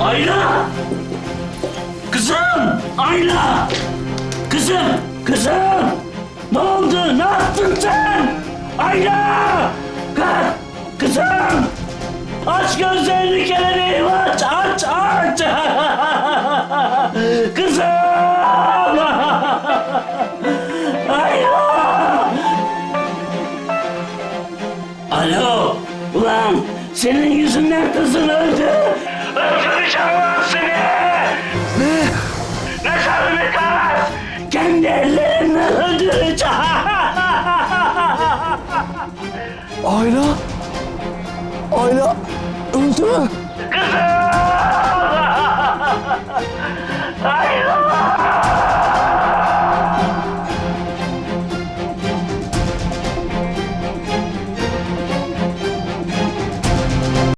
Ayla! Kızım! Ayla! Kızım! Kızım! Ne oldu? Ne yaptın sen? Ayla! Kalk! Kızım! Aç gözlerini kelebeğim aç! Aç! Aç! Kızım! Ayla! Alo! Ulan senin yüzünden kızın öldü! Kendi ellerimle öldüreceğim! Ayla. Ayla öldü mü? Kızım!